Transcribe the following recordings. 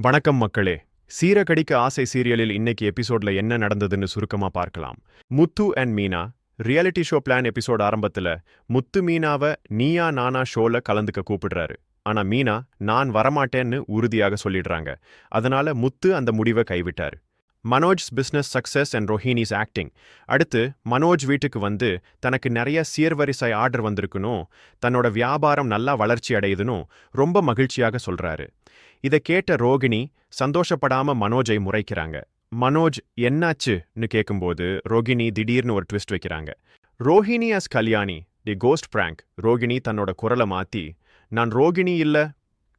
வணக்கம் மக்களே. சீரகடிக்க ஆசை சீரியலில் இன்னைக்கு எபிசோட்ல என்ன நடந்ததுன்னு சுருக்கமா பார்க்கலாம். Muthu and Meena reality show plan episode ஆரம்பத்துல முத்து மீனாவை நீயா நானா ஷோல கலந்துக்க கூப்பிடுறாரு. ஆனா மீனா நான் வரமாட்டேன்னு உறுதியாக சொல்லிடுறாங்க. அதனால முத்து அந்த முடிவை கைவிட்டாரு. Manoj business success and Rohini's acting அடுத்து மனோஜ் வீட்டுக்கு வந்து தனக்கு நிறைய சீர்வரிசை ஆர்டர் வந்திருக்கணும் தன்னோட வியாபாரம் நல்லா வளர்ச்சி அடையுதுன்னு ரொம்ப மகிழ்ச்சியாக சொல்றாரு. இதை கேட்ட ரோகிணி சந்தோஷப்படாம மனோஜை முறைக்கிறாங்க. மனோஜ் என்னாச்சுன்னு கேட்கும்போது ரோகிணி திடீர்னு ஒரு ட்விஸ்ட் வைக்கிறாங்க. Rohini as Kalyani the ghost prank Rohini தன்னோட குரலை மாத்தி நான் ரோகிணி இல்ல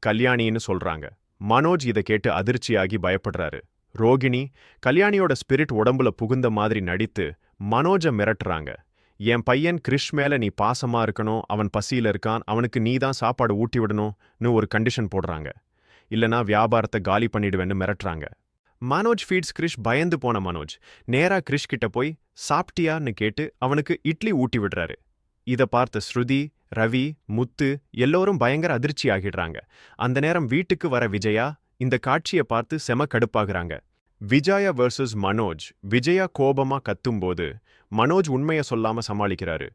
கல்யாணின்னு சொல்றாங்க. மனோஜ் இதை கேட்டு அதிர்ச்சியாகி பயப்படுறாரு. ரோகிணி கல்யாணியோட ஸ்பிரிட் உடம்புல புகுந்த மாதிரி நடித்து மனோஜை மிரட்டுறாங்க. என் பையன் கிரிஷ் மேல நீ பாசமா இருக்கணும் அவன் பசியில இருக்கான் அவனுக்கு நீ தான் சாப்பாடு ஊட்டி விடணும்னு ஒரு கண்டிஷன் போடுறாங்க. இல்லனா வியாபாரத்தை காலி பண்ணிடுவேன்னு மிரட்டுறாங்க. மனோஜ் ஃபீட்ஸ் கிரிஷ் பயந்து போன மனோஜ். நேரா கிரிஷ் கிட்ட போய் சாப்பிட்டியான்னு கேட்டு அவனுக்கு இட்லி ஊட்டி விடுறாரு. இத பார்த்த ஸ்ருதி ரவி முத்து எல்லோரும் பயங்கர அதிர்ச்சி ஆகிடுறாங்க. அந்த நேரம் வீட்டுக்கு வர விஜயா இந்த காட்சியை பார்த்து செம கடுப்பாகிறாங்க. விஜயா வர்சஸ் மனோஜ். விஜயா கோபமா கத்தும்போது மனோஜ் உண்மைய சொல்லாம சமாளிக்கிறாரு.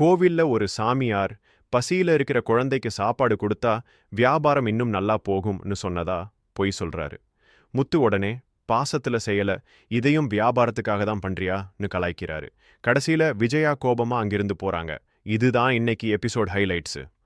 கோவில்ல ஒரு சாமியார் பசியில இருக்கிற குழந்தைக்கு சாப்பாடு கொடுத்தா வியாபாரம் இன்னும் நல்லா போகும்னு சொன்னதா பொய் சொல்றாரு. முத்து உடனே பாசத்துல செய்யல இதையும் வியாபாரத்துக்காக தான் பண்றியான்னு கலாய்க்கிறாரு. கடைசியில விஜயா கோபமா அங்கிருந்து போறாங்க. இதுதான் இன்னைக்கு எபிசோட் ஹைலைட்ஸ்.